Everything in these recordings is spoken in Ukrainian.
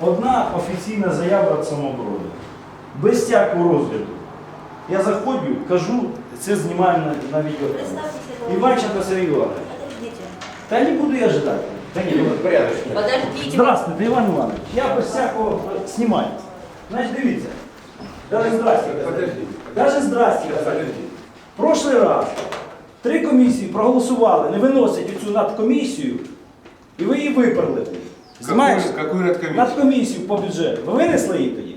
одна офіційна заява від самооборони. Без всякого розгляду. Я заходжу, кажу, це знімаю на, на відео. Іванченко Сергій Іванович. Та не буду я ждать. Та ні, ну, Порядочно. Подождите. Здравствуйте, Іван Іванович. Я без всякого е, знімаю. Значить, дивіться. Даже здрасте. казати. Даже здрасте. Подожди. Прошлий раз три комісії проголосували, не виносять цю надкомісію, і ви її виперли. Знаєш, Какую, по бюджету. Ви винесли її тоді?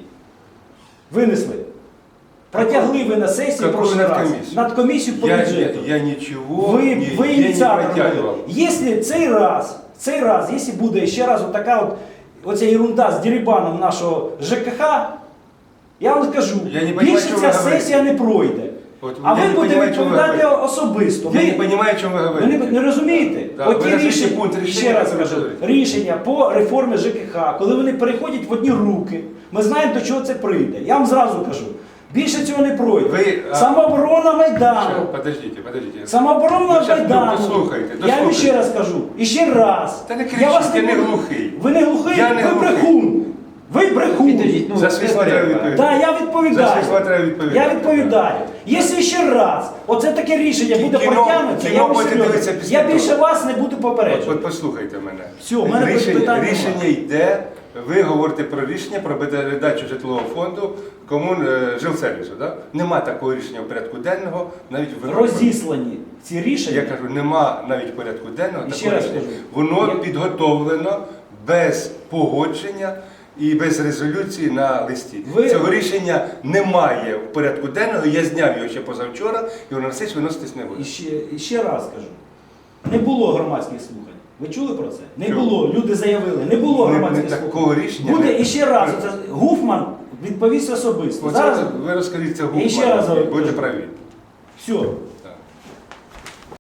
Винесли. Протягли ви на сесію Какую прошлий раз. надкомісію? Надкомісію по Я, я, бюджету. я ничего Ви, не, ви я не ініціатор протягивал. Якщо цей раз, цей раз, якщо буде ще раз отака от, оця ерунда з дерибаном нашого ЖКХ, я вам скажу, Я не понимаю, більше що ви ця говорите. сесія не пройде. От а ви будете ви відповідати особисто. Я Ви- не понимаю, о чем вы ви говорите. не, не розумієте? Так, Оті ви назвіть рішення, пункт ще раз кажу, рішення по реформі ЖКХ, коли вони переходять в одні руки, ми знаємо, до чого це прийде. Я вам зразу кажу, більше цього не пройде. Ви, а- Самооборона Майдану. Всё, подождите, подождите. Самооборона Ви щас Майдану. дослухайте, Я вам дослухайте. ще раз кажу. І ще раз. Та не я кричіть, я не буду- глухий. Ви не глухий, Я не ви глухий. брехун. Ви брехун. Підождіть, ну, За свій слова треба. відповідати. Так, я За відповідаю. свій треба відповідати. Я відповідаю. Якщо ще раз оце таке рішення буде Кіно- протягнуто, кіно я вам будете серйозно. дивитися після Я того. більше вас не буду попереджувати. от послухайте мене. Все, у мене рішення, питань рішення немає. йде. Ви говорите про рішення про передачу житлового фонду комун е, жилсервісу. Да? Нема такого рішення в порядку денного, навіть в Розіслані ці рішення. Я кажу, нема навіть в порядку денного І ще такого раз рішення. кажу. Воно Я- підготовлено без погодження і без резолюції на листі. Ви- Цього рішення немає в порядку денного. Я зняв його ще позавчора, і на виноситись не буде. І ще, і ще раз кажу. Не було громадських слухань. Ви чули про це? Не Чув. було. Люди заявили, не було Не- громадських не слухань. такого рішення Буде не- і ще раз. Оце, Гуфман відповість особисто. Оце Зараз ви розкажіть це І ще раз будете праві. все.